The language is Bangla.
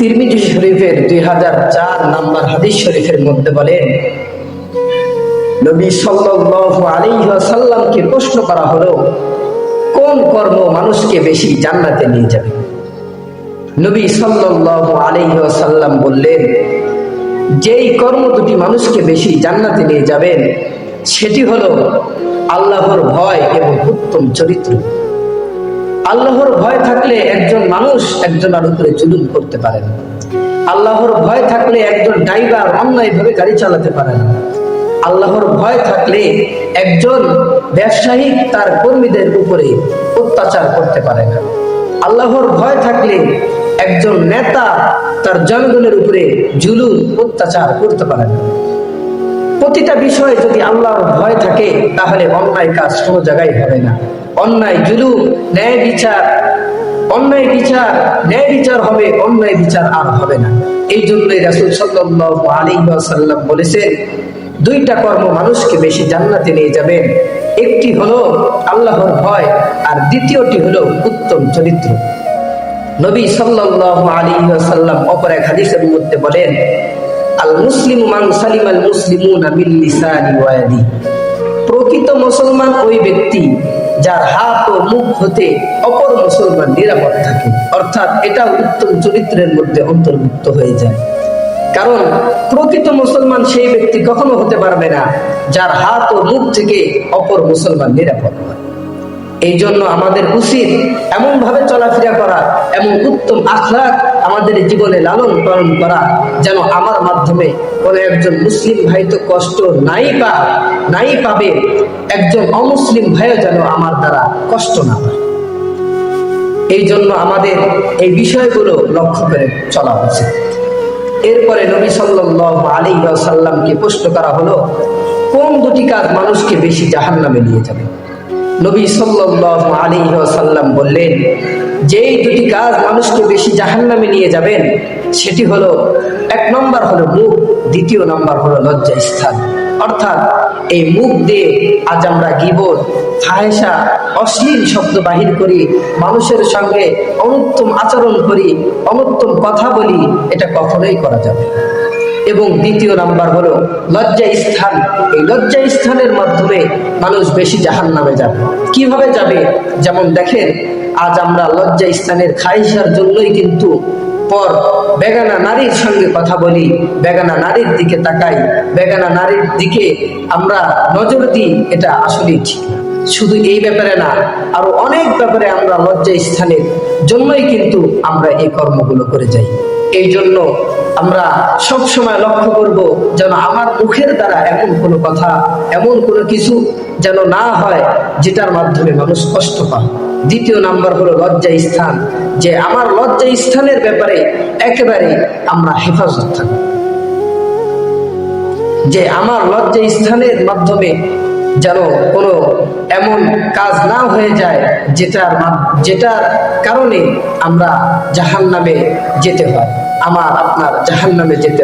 তিরমিজি শরীফের দুই হাজার চার নাম্বার হাদিস শরীফের মধ্যে বলেন নবী সাল্লাল্লাহু আলাইহি ওয়াসাল্লামকে প্রশ্ন করা হলো, কোন কর্ম মানুষকে বেশি জান্নাতে নিয়ে যাবে? নবী সাল্লাল্লাহু আলাইহি ওয়াসাল্লাম বললেন, যেই কর্ম দুটি মানুষকে বেশি জান্নাতে নিয়ে যাবেন, সেটি হলো আল্লাহর ভয় এবং উত্তম চরিত্র। আল্লাহর ভয় থাকলে একজন মানুষ একজনের উপরে জুলুম করতে পারে না। আল্লাহর ভয় থাকলে একজন ড্রাইভার অন্যায়ভাবে গাড়ি চালাতে পারে না। আল্লাহর ভয় থাকলে একজন ব্যবসায়ী তার কর্মীদের উপরে অত্যাচার করতে পারে না। আল্লাহর ভয় থাকলে একজন নেতা তার জনগণের উপরে জুলুম, অত্যাচার করতে পারে না। প্রতিটা বিষয়ে যদি আল্লাহর ভয় থাকে, তাহলে অন্যায় কাজ কোনো জায়গায় হবে না। অন্যায় জুলুম, ন্যায় বিচার, অন্যায় বিচার, ন্যায় বিচার হবে, অন্যায় বিচার আর হবে না। এই জন্যই রাসুল সাল্লাহ আলী সাল্লাম বলেছেন, দুইটা কর্ম মানুষকে বেশি জান্নাতে নিয়ে যাবেন। একটি হলো আল্লাহর ভয়, আর দ্বিতীয়টি হলো উত্তম চরিত্র। নবী সাল্লাল্লাহু আলাইহি ওয়াসাল্লাম অপর এক হাদিসের মধ্যে বলেন আল মুসলিম মান সালিম আল ইয়াদি। প্রকৃত মুসলমান ওই ব্যক্তি যার হাত ও মুখ হতে অপর মুসলমান নিরাপদ থাকে। অর্থাৎ এটা উত্তম চরিত্রের মধ্যে অন্তর্ভুক্ত হয়ে যায়। কারণ প্রকৃত মুসলমান সেই ব্যক্তি কখনো হতে পারবে না যার হাত ও মুখ থেকে অপর মুসলমান নিরাপদ হয়। এই জন্য আমাদের উচিত এমন ভাবে চলাফেরা করা এমন উত্তম আখলাক আমাদের জীবনে লালন পালন করা যেন আমার মাধ্যমে কোন একজন মুসলিম ভাই তো কষ্ট নাই পা নাই পাবে, একজন অমুসলিম ভাইও যেন আমার দ্বারা কষ্ট না পায়। এই জন্য আমাদের এই বিষয়গুলো লক্ষ্য করে চলা উচিত। এরপরে নবী সাল্লাল্লাহু আলাইহি ওয়াসাল্লামকে প্রশ্ন করা হলো, কোন দুটি কাজ মানুষকে বেশি জাহান্নামে নিয়ে যাবে? নবী সাল্লাল্লাহু আলাইহি ওয়াসাল্লাম বললেন, যেই দুটি কাজ মানুষকে বেশি জাহান্নামে নিয়ে যাবেন, সেটি হলো এক নম্বর হলো মুখ, দ্বিতীয় নম্বর হলো লজ্জা স্থান অর্থাৎ এই মুখ দিয়ে আজ আমরা গিবত ফাহেসা অশ্লীল শব্দ বাহির করি, মানুষের সঙ্গে অনুত্তম আচরণ করি, অনুত্তম কথা বলি, এটা কখনোই করা যাবে এবং দ্বিতীয় নাম্বার হলো লজ্জা স্থান এই লজ্জা স্থানের মাধ্যমে মানুষ বেশি জাহান নামে যাবে। কীভাবে যাবে? যেমন দেখেন, আজ আমরা লজ্জা স্থানের খাইসার জন্যই কিন্তু পর বেগানা নারীর সঙ্গে কথা বলি, বেগানা নারীর দিকে তাকাই, বেগানা নারীর দিকে আমরা নজর দিই, এটা আসলেই ঠিক শুধু এই ব্যাপারে না, আরও অনেক ব্যাপারে আমরা লজ্জা স্থানের জন্যই কিন্তু আমরা এই কর্মগুলো করে যাই। এই জন্য আমরা সব সময় লক্ষ্য করব যেন আমার মুখের দ্বারা এমন কোনো কথা, এমন কোনো কিছু যেন না হয় যেটার মাধ্যমে মানুষ কষ্ট পায়। দ্বিতীয় নাম্বার হলো লজ্জা স্থান, যে আমার লজ্জা স্থানের ব্যাপারে একেবারে আমরা হেফাজত থাকব যে আমার লজ্জা স্থানের মাধ্যমে যেন কোনো এমন কাজ না হয়ে যায় যেটার যেটার কারণে আমরা জাহান নামে যেতে হয়। আমার আপনার জাহান নামে যেতে